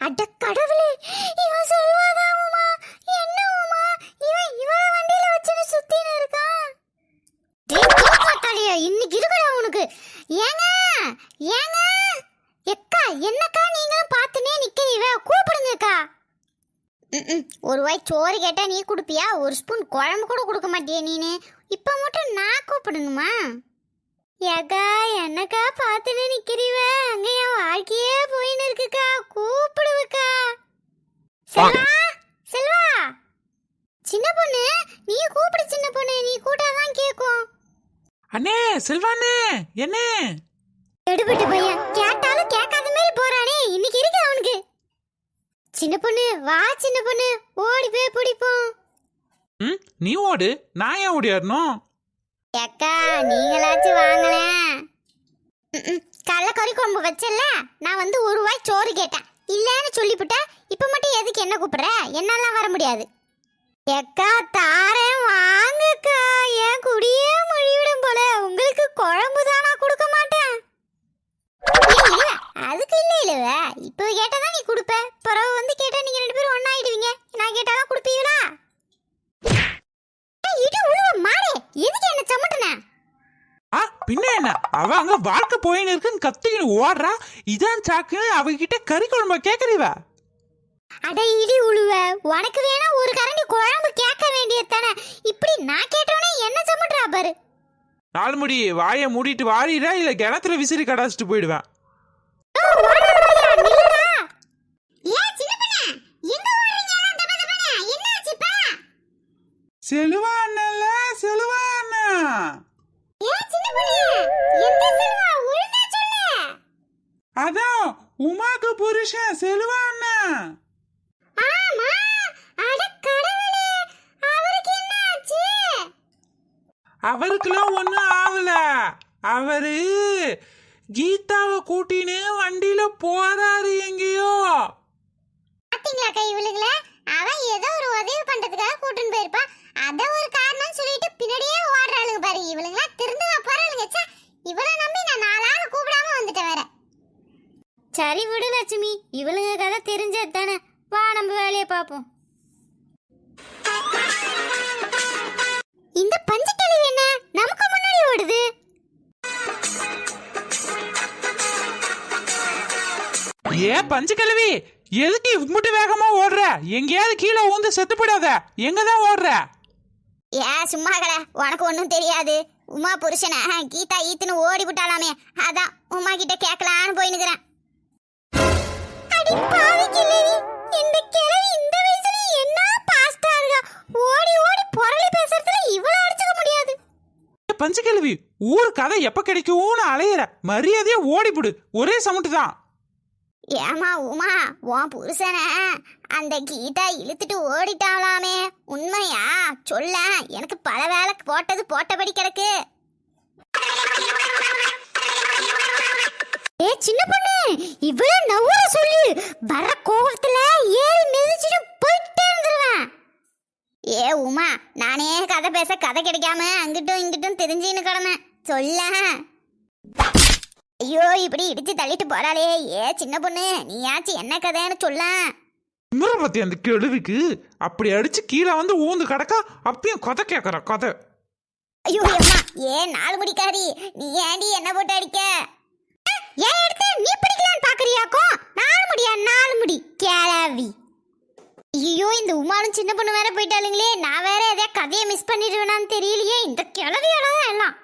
அட கடவுளே இவன் சொல்வாதா உமா? என்ன உமா? இவன் இவள வண்டியில வச்சுன்னு சுத்தின இருக்கான் டேய் இன்னைக்கு இருக்கடா உனக்கு. ஏங்க ஏங்க? எக்கா என்னக்கா நீங்களும் பார்த்துனே நிக்கிறீவ கூப்பிடுங்கக்கா ஒரு வாய் சோறு கேட்டா நீ கொடுப்பியா? ஒரு ஸ்பூன் குழம்பு கூட கொடுக்க மாட்டியா நீனு. இப்ப மட்டும் நான் கூப்பிடணுமா? ஏக்கா என்னக்கா பார்த்துன்னு நிக்கிறீவ அங்க என் வாழ்க்கையே போயின்னு இருக்குக்கா. கூ செல்வா செல்வா. சின்ன பொண்ணு நீ கூப்பிடு சின்ன பொண்ணு. நீ கூட்டாதான் கேக்கும். அண்ணே செல்வாண்ணே என்ன? எடுபட்டு பையன். கேட்டாலும் கேட்காத மாதிரி போறானே. இன்னைக்கு இருக்கு அவனுக்கு? சின்ன பொண்ணு வா சின்ன பொண்ணு. ஓடி போய் பிடிப்போம். ம் நீ ஓடு. நான் ஏன் ஓடியாரணும் அக்கா நீங்களாச்சும் வாங்களேன். கடல கறி குழம்பு வச்சல நான் வந்து ஒரு வாய் சோறு கேட்டேன். இல்லைன்னு சொல்லிவிட்டா இப்போ மட்டும் எதுக்கு என்ன கூப்பிடுற? என்னெல்லாம் வர முடியாது. எக்கா தாரேன் வாங்கக்கா. ஏன் குடியே மொழிவிடும் போல உங்களுக்கு குழம்பு தானா கொடுக்க மாட்டேன். அதுக்கு இல்லை இல்லைவ இப்போ கேட்டால் தான் நீ கொடுப்ப. பிறகு வந்து கேட்டால் நீங்கள் ரெண்டு பேரும் ஒண்ணா ஆயிடுவீங்க. நான் கேட்டாதான் கொடுப்பீங்களா ஏய், இடி உழுவ மாறே எதுக்கு என்ன சமட்டுன ஆ பின்ன என்ன? அவ அங்க வாழ்க்கை போயின்னு இருக்குன்னு கத்திக்கிட்டு ஓடுறா. இதான் சாக்குன்னு அவகிட்ட கறி குழம்பு கேக்குறீவ அட இடி உழுவ. உனக்கு வேணா ஒரு கரண்டி குழம்பு கேட்க வேண்டியது தானே. இப்படி நான் கேட்டோன்னே என்ன சமட்டுறா பாரு. நாலு முடி வாயை மூடிட்டு வாரிடா இல்ல கிணத்துல விசிறி கடாச்சிட்டு போயிடுவேன். ஓ, ஓடுறா பாருயா, நில்லுடா. ஏன் சின்ன பொண்ணே, எங்க ஓடுறீங்க எல்லாம் தப தபன்னு? என்னாச்சு இப்ப? செலுவா அண்ணன்ல செலுவா அண்ணன் ஏன் சின்ன பொண்ணே, எந்த செல்வா? ஒழுங்கா சொல்லு. அதான் உமாக்கு புருஷன் செலுவா அண்ணன் ஆமா, அட கடவுளே, அவருக்கு என்ன ஆச்சு? அவருக்கெல்லாம் ஒன்றும் ஆகல அவரு கீதாவை கூட்டின்னு வண்டியில போறாரு எங்கேயோ பாத்தீங்களாக்கா இவளுங்கள? அவன் ஏதோ ஒரு உதவி பண்றதுக்காக கூட்டின்னு போயிருப்பான். அத ஒரு காரணம்னு சொல்லிட்டு பின்னாடியே ஓடுறாளுங்க பாரு. இவளுங்கெல்லாம் திருந்தவா போறாளுங்க. இவளை நம்பி நான் நாலாள் கூப்பிடாம வந்துட்டேன் வேற. சரி விடு லட்சுமி. இவளுங்க கதை தெரிஞ்சது தானே வா நம்ம வேலையை பார்ப்போம். இந்த பஞ்சக்கிழவி என்ன? நமக்கு முன்னாடி ஓடுது. ஏன் பஞ்சு கிழவி எதுக்கு இம்முட்டு வேகமா ஓடுற? எங்கேயாவது கீழே ஊந்து செத்து போடாத எங்க தான் ஓடுற? ஏன் சும்மா கட உனக்கு ஒன்றும் தெரியாது. உமா புருஷனை கீதா ஈத்துன்னு ஓடி விட்டாலாமே அதான் உமா கிட்ட கேட்கலான்னு போயினுக்கிறேன் அடி பாவி கிழவி இந்த கிழவி இந்த வயசுல என்ன பாஸ்டா இருக்கா? ஓடி ஓடி பொரளி பேசுறதுல இவ்வளவு அடிச்சுக்க முடியாது. ஏ, பஞ்சு கிழவி ஊர் கதை எப்ப கிடைக்கும்னு அலையிற. மரியாதையா ஓடிப்புடு ஒரே சமட்டு தான். ஏமா உமா உன் புருஷனை அந்த கீதா இழுத்துட்டு ஓடிட்டாளாமே. உண்மையா? சொல்ல எனக்கு பல வேலை போட்டது போட்டபடி கிடக்கு. ஏ சின்ன பொண்ணு இவ்வளவு நவுற சொல்லு. வர கோவத்துல ஏறி மிதிச்சிட்டு போயிட்டே இருந்துருவேன். ஏ உமா நானே கதை பேச கதை கிடைக்காம அங்கிட்டும் இங்கிட்டும் தெரிஞ்சுன்னு கிடந்தேன். சொல்ல. ஐயோ இப்படி இடிச்சு தள்ளிட்டு போறாளே. ஏ சின்ன பொண்ணு நீயாச்சும் என்ன கதைன்னு சொல்ல. இவர பத்தி அந்த கெழுவிக்கு அப்படி அடிச்சு கீழே வந்து ஊந்து கிடக்கா அப்பயும் கதை கேட்கற கதை. ஐயோ அம்மா ஏ நாலு முடிக்காரி நீ ஏண்டி என்ன போட்டு அடிக்க? ஏன் எடுத்து நீ பிடிக்கலான்னு பாக்குறியாக்கோ? நாலு முடியா நாலு முடி. கேளாவி ஐயோ இந்த உமாலும் சின்ன பொண்ணு வேற போயிட்டாளுங்களே. நான் வேற எதையா கதையை மிஸ் பண்ணிடுவேனான்னு தெரியலையே. இந்த கிளவியோட தான் எல்லாம்.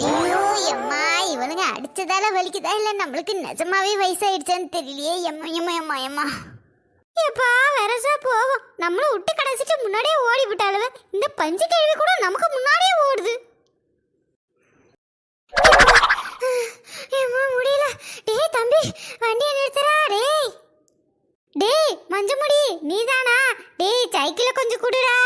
ஐயோ எம்மா இவனுங்க அடிச்சதால வலிக்குதா இல்ல? நம்மளுக்கு நிஜமாவே வயசாயிடுச்சான்னு தெரியலையே. எம்மா எம்மா எம்மா எம்மா. எப்பா வரசா போவோம் நம்மளும் விட்டு கடைசிட்டு முன்னாடியே ஓடி விட்டாளுவ. இந்த பஞ்சு கேள்வி கூட நமக்கு முன்னாடியே ஓடுது. ஏமா முடியல. டேய் தம்பி வண்டியை நிறுத்துறா டேய். டேய் மஞ்சமுடி நீதானா? டேய் சைக்கிளை கொஞ்சம் குடுடா.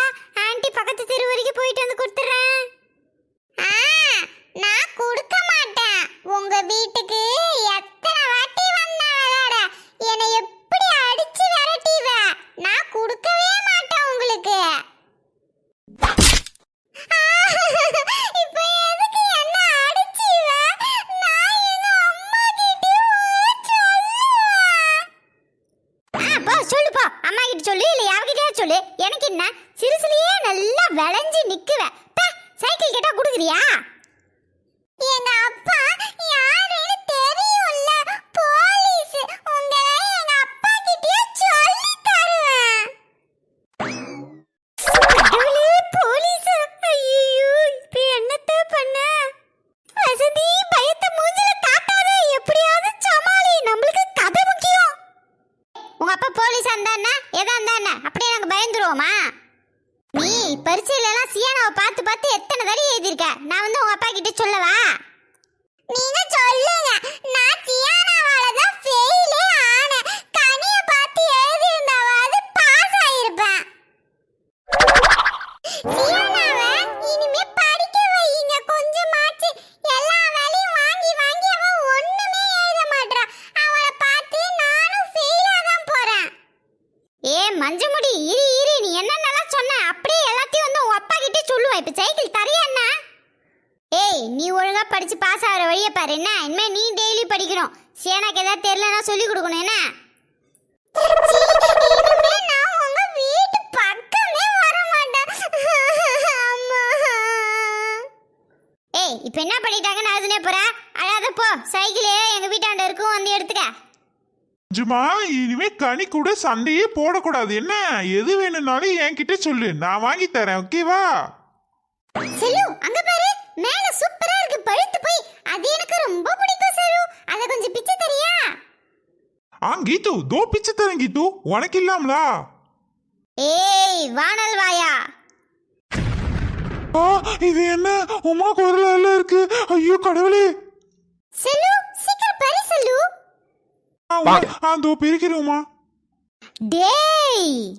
போ சைக்கிளே எங்க வீட்டாண்ட இருக்கும் வந்து எடுத்துக்க. ஜுமா இனிமே கனி கூட சண்டையே போடக்கூடாது. என்ன எது வேணும்னாலும் என்கிட்ட சொல்லு. நான் வாங்கி தரேன் ஓகேவா செல்லு அங்க பாரு. மேல சூப்பரா இருக்கு. பழுத்து போய். அது எனக்கு ரொம்ப பிடிக்கும் செல்லு அத கொஞ்சம் பிச்சு தரியா? ஆ கீது தோ பிச்சு தரேன் கீது. உனக்கு இல்லாமலா? ஏய் வானல் வாயா. ஆ இது என்ன? உமா குரல் எல்லாம் இருக்கு. ஐயோ கடவுளே. செல்லு சீக்கிரம் பரி செல்லு. பிரிக்கிறேன் உமா. டேய்.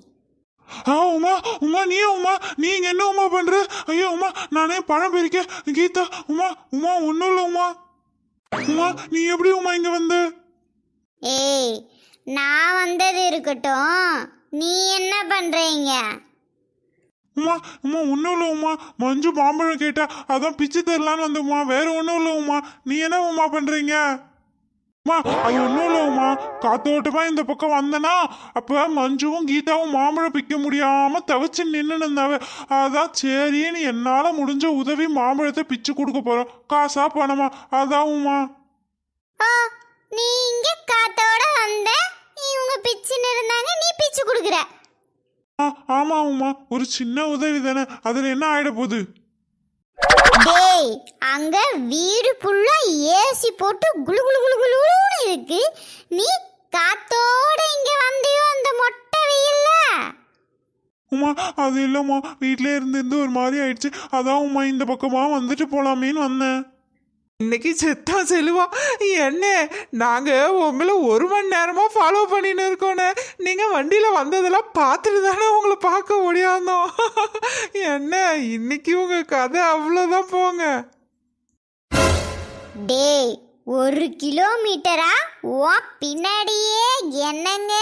ஆ உமா உமா நீ உமா? நீங்க என்ன உமா பண்ற? ஐயோ உமா நானே பழம் பிரிக்க. கீதா உமா உமா ஒன்றும் இல்லை உமா. உமா நீ எப்படி உமா இங்க வந்த? ஏய் நான் வந்தது இருக்கட்டும். நீ என்ன பண்றீங்க உமா உமா ஒன்றும் இல்லை உமா. மஞ்சு மாம்பழம் கேட்டா அதான் பிச்சு தரலான்னு வந்த வேற ஒன்றும் இல்லை உமா. நீ என்ன உமா பண்றீங்க? அம்மா அது ஒன்றும் இல்லைம்மா காத்தோட்டமா இந்த பக்கம் வந்தனா? அப்போ மஞ்சுவும் கீதாவும் மாம்பழம் பிக்க முடியாம தவிச்சு நின்று இருந்தாவ. அதான் சரின்னு என்னால முடிஞ்ச உதவி மாம்பழத்தை பிச்சு கொடுக்க போறோம். காசா பணமா? அதான் ஓ நீ இங்க காத்தோட வந்த. இவங்க பிச்சுன்னு இருந்தாங்க நீ பிச்சு கொடுக்குற. ஆ ஆமா உமா ஒரு சின்ன உதவி தானே. அதுல என்ன ஆயிட போகுது? டேய் அங்க வீடு ஃபுல்லா ஏசி போட்டு குளு குளு குளு குளுன்னு இருக்கு. நீ காத்தோட இங்க வந்தியோ அந்த மொட்டை வெயில்ல? உமா அது இல்லம்மா. வீட்டிலே இருந்து இருந்து ஒரு மாதிரி ஆயிடுச்சு. அதான் உமா இந்த பக்கமா வந்துட்டு போலாமேன்னு வந்தேன். இன்னைக்கு செத்தா செல்லுவா. என்ன நாங்க உங்களை ஒரு மணி நேரமா ஃபாலோ பண்ணின்னு இருக்கோண்ணே நீங்க வண்டியில வந்ததெல்லாம் பார்த்துட்டு தானே உங்களை பார்க்க ஓடியாந்தோம் என்ன இன்னைக்கு உங்க கதை அவ்வளோதான் போங்க. டேய் ஒரு கிலோமீட்டரா? ஓ பின்னாடியே என்னங்க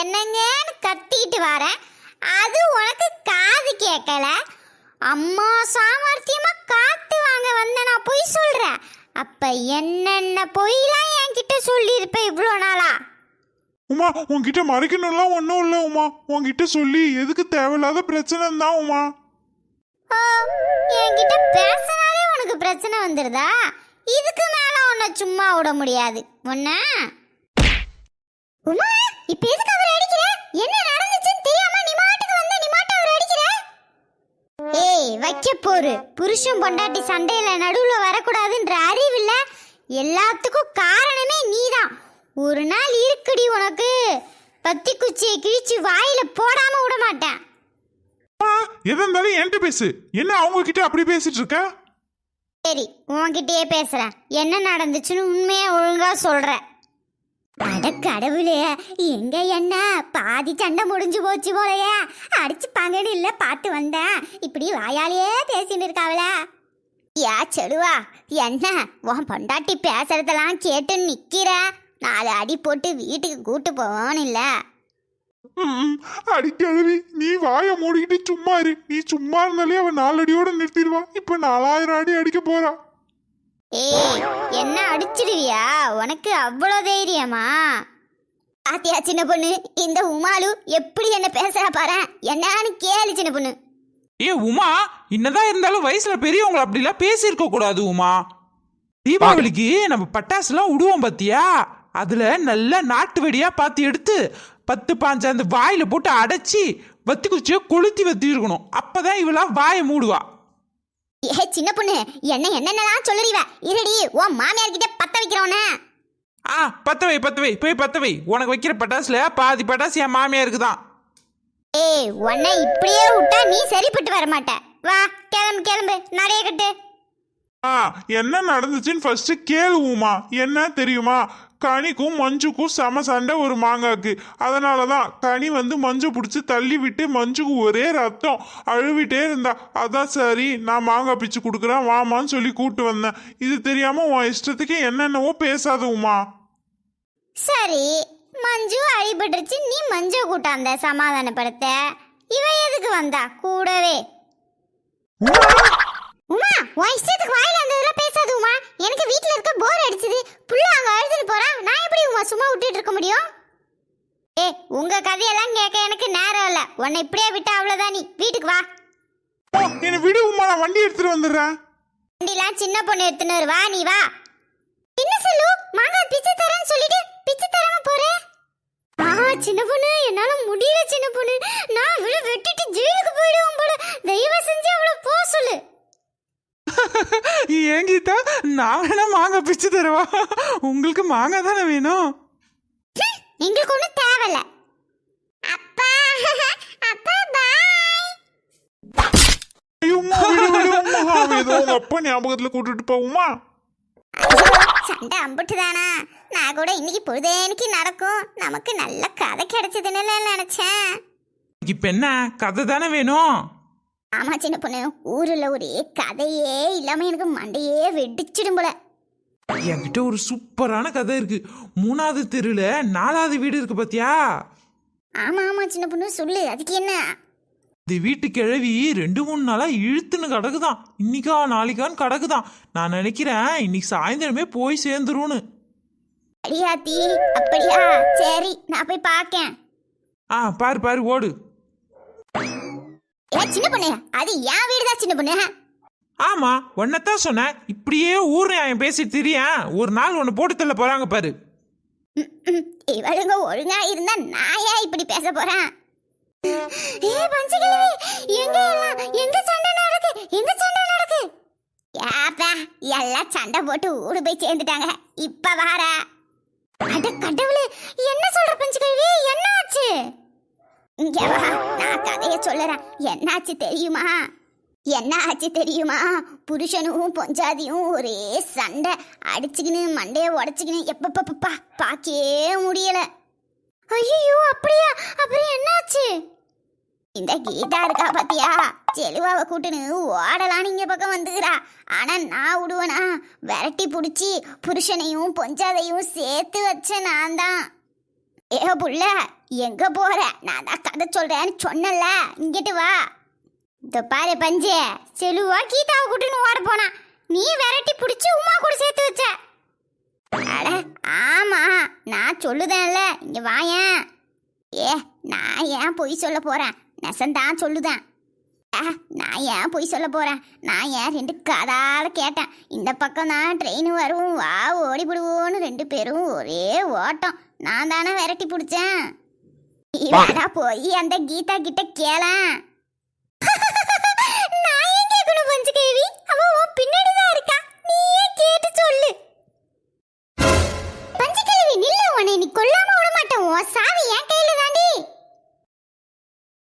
என்னங்கன்னு கத்திட்டு வரேன். அது உனக்கு காது கேட்கல. அம்மா சாமர்த்தியமா காத்து வாங்க வந்த நான் பொய் சொல்றேன். அப்ப என்னென்ன பொய்லாம் என்கிட்ட சொல்லியிருப்ப இவ்வளோ நாளா? உமா உன்கிட்ட மறைக்கணும்லாம் ஒன்றும் இல்லை உமா. உன்கிட்ட சொல்லி எதுக்கு தேவையில்லாத பிரச்சனை தான் உமா. ஓ என்கிட்ட பேசினாலே உனக்கு பிரச்சனை வந்துடுதா இதுக்கு மேல உன்னை சும்மா விட முடியாது. உன்ன? உமா இப்ப எதுக்கு அவர் அடிக்கிற? என்ன நடந்துச்சுன்னு தெரியாம நீ மாட்டுக்கு வந்த நீ மாட்ட அவர் அடிக்கிற ஏய் வைக்க போரு. புருஷன் பொண்டாட்டி சண்டையில நடுவுல வரக்கூடாதுன்ற அறிவு இல்ல எல்லாத்துக்கும் காரணமே நீதான். ஒரு நாள் இருக்குடி உனக்கு. பத்தி குச்சியை கிழிச்சு வாயில போடாம விட மாட்டேன். எதா இருந்தாலும் என்கிட்ட பேசு. என்ன அவங்க கிட்ட அப்படி பேசிட்டு இருக்க? சரி உன்கிட்டயே பேசுறேன். என்ன நடந்துச்சுன்னு உண்மையா ஒழுங்கா சொல்றேன். அட கடவுளே எங்க என்ன? பாதி சண்டை முடிஞ்சு போச்சு போலயே. அடிச்சுப்பாங்கன்னு இல்ல பாட்டு வந்தேன். இப்படி வாயாலேயே பேசின்னு இருக்காவல யா செடுவா என்ன? உன் பொண்டாட்டி பேசுறதெல்லாம் கேட்டு நிக்கிற. நாலு அடி போட்டு வீட்டுக்கு கூட்டு போவோன்னு இல்ல. ம், அடிக்கழுவி நீ வாய மூடிக்கிட்டு சும்மா இரு. நீ சும்மா இருந்தாலே அவன் நாலடியோட நிறுத்திடுவா. இப்ப நாலாயிரம் அடி அடிக்க போறா. ஏய் என்ன அடிச்சிடுவியா உனக்கு அவ்வளோ தைரியமா? ஆத்தியா சின்ன பொண்ணு இந்த உமாலு எப்படி என்ன பேசுறா பாரு. என்னன்னு கேளு சின்ன பொண்ணு. ஏ உமா என்னதான் இருந்தாலும் வயசுல பெரியவங்க அப்படிலாம் பேசியிருக்க கூடாது உமா. தீபாவளிக்கு நம்ம பட்டாசுலாம் விடுவோம் பாத்தியா? அதுல நல்ல நாட்டு வெடியா பார்த்து எடுத்து பத்து பாஞ்சு அந்த வாயில போட்டு அடைச்சி வத்தி குச்சியை கொளுத்தி வத்தி இருக்கணும் அப்பதான் இவளாம் வாயை மூடுவா. ஏ சின்ன பொண்ணு என்ன என்னென்னலாம் சொல்லுறீவ? இருடி உன் மாமியார் கிட்ட பத்த வைக்கிறோன்னு ஆ பத்த வை பத்த வை போய் பத்த வை. உனக்கு வைக்கிற பட்டாசுல பாதி பட்டாசு என் மாமியாருக்கு தான். ஏய் உன்னை இப்படியே விட்டா நீ சரிப்பட்டு வர மாட்ட. வா கிளம்பு கிளம்பு நிறைய கட்டு. ஆ என்ன நடந்துச்சுன்னு ஃபர்ஸ்ட் கேளு உமா என்ன தெரியுமா? கனிக்கும் மஞ்சுக்கும் சம சண்டை ஒரு மாங்காக்கு. அதனால தான் கனி வந்து மஞ்சு பிடிச்சி தள்ளி விட்டு மஞ்சுக்கு ஒரே ரத்தம் அழுவிட்டே இருந்தா அதான் சரி நான் மாங்காய் பிச்சு கொடுக்குறேன் வாமான்னு சொல்லி கூட்டு வந்தேன். இது தெரியாம உன் இஷ்டத்துக்கு என்னென்னவோ பேசாத உமா சரி மஞ்சு அழிபட்டுருச்சு நீ மஞ்சு கூட்டாந்த சமாதானப்படுத்த. இவ எதுக்கு வந்தா? கூடவே. உமா! உன் இஷ்டத்துக்கு வாயில அந்த இதெல்லாம் பேசாத உமா எனக்கு வீட்ல இருக்க போர் சும்மா விட்டுட்டு இருக்க முடியும்? ஏ உங்க கதையெல்லாம் கேட்க எனக்கு நேரம் இல்ல. உன்னை இப்படியே விட்டா அவ்வளவுதான் நீ. வீட்டுக்கு வா. என்னை விடு உமா நான் வண்டி எடுத்துட்டு வந்துடுறேன். வண்டிலாம் சின்ன பொண்ணு எடுத்துன்னு. வா நீ வா. என்ன சொல்லு? மாங்காய் பிச்சை தரேன்னு சொல்லிட்டு பிச்சை தராம போற? ஆ சின்ன பொண்ணு என்னால முடியல சின்ன பொண்ணு. நான் அவளை வெட்டிட்டு ஜெயிலுக்கு போயிடுவோம் போல. தயவு செஞ்சு அவளை போ சொல்லு. கீதா? நான் வேணா மாங்காய் பிச்சு தரவா. உங்களுக்கு மாங்காய் தானே வேணும்? எங்களுக்கு ஒன்றும் தேவையில்ல. அப்பா அப்பா பாய் அப்பா ஞாபகத்துல கூட்டிட்டு போவுமா சண்டை அம்புட்டு தானா நான் கூட இன்னைக்கு பொழுதேனிக்கு நடக்கும். நமக்கு நல்ல கதை கிடைச்சதுன்னு நினைச்சேன். இப்ப என்ன? கதை தானே வேணும்? ஆமா சின்ன பொண்ணு. ஊருல ஒரே கதையே இல்லாம எனக்கு மண்டையே வெடிச்சிடும் போல. என்கிட்ட ஒரு சூப்பரான கதை இருக்கு. மூணாவது தெருல நாலாவது வீடு இருக்கு பாத்தியா? ஆமா ஆமா சின்ன பொண்ணு சொல்லு. அதுக்கு என்ன? இந்த வீட்டு கிழவி ரெண்டு மூணு நாளா இழுத்துன்னு கிடக்குதான். இன்னைக்கா நாளைக்கான்னு கிடக்குதான். நான் நினைக்கிறேன் இன்னைக்கு சாயந்தரமே போய் சேர்ந்துரும்னு. அடியாத்தி அப்படியா? சரி நான் போய் பார்க்கேன். ஆ பாரு பாரு ஓடு. ஏ சின்ன பொண்ணு அது என் வீடுதான் சின்ன பொண்ணு. ஆமா உன்னைத்தான் சொன்னேன். இப்படியே ஊர் நியாயம் பேசி திரியேன் ஒரு நாள் ஒன்று போட்டு தள்ள போறாங்க பாரு. இவளுங்க ஒழுங்கா இருந்தா நான் ஏன் இப்படி பேச போறேன்? ஏ பஞ்சகிழவி எங்க எல்லாம்? எங்க சண்டை நடக்கு? எங்க சண்டை நடக்கு? ஏப்பா எல்லாம் சண்டை போட்டு ஊடு போய் சேர்ந்துட்டாங்க. இப்ப வார அட கடவுளே என்ன சொல்ற பஞ்சகிழவி? என்ன ஆச்சு இங்க வா நான் கதைய சொல்லுறேன். என்னாச்சு தெரியுமா? என்ன ஆச்சு தெரியுமா? புருஷனும் பொஞ்சாதியும் ஒரே சண்டை. அடிச்சுக்கின்னு மண்டையை உடச்சிக்கின்னு எப்பப்பப்பா பார்க்கவே முடியல. ஐயோ அப்படியா? அப்புறம் என்னாச்சு? இந்த கீதா இருக்கா பாத்தியா? செலுவாவை கூட்டுன்னு ஓடலான்னு இங்க பக்கம் வந்துக்கிறா. ஆனா நான் விடுவேனா? விரட்டி பிடிச்சி புருஷனையும் பொஞ்சாதையும் சேர்த்து வச்ச நான் தான். ஏ புள்ள எங்க போற? நான் தான் கதை சொல்றேன்னு சொன்னல இங்கிட்டு வா. இந்த பாரு பஞ்சு செலுவா கீதாவை கூட்டுன்னு ஓட போனா. நீ விரட்டி பிடிச்சி உமா கூட சேர்த்து வச்ச. அட ஆமா நான் சொல்லுதேன்ல இங்க வாயேன் ஏ நான் ஏன் பொய் சொல்ல போறேன்? நெசந்தான் சொல்லுதேன். ஆ, நான் ஏன் பொய் சொல்ல போறேன்? நான் ஏன் ரெண்டு கதால கேட்டேன். இந்த பக்கம் தான் ட்ரெயின் வரும் வா ஓடிபிடுவோன்னு ரெண்டு பேரும் ஒரே ஓட்டம். நான் தானே விரட்டி பிடிச்சேன். போய் அந்த கீதா கிட்ட கேளேன். பஞ்சகேவி அவ உன் பின்னாடி தான் இருக்கா. நீயே கேட்டு சொல்லு. பஞ்சகேவி நில்ல உன்னை நீ கொல்லாம விட மாட்டேன் உன் சாவி சாதி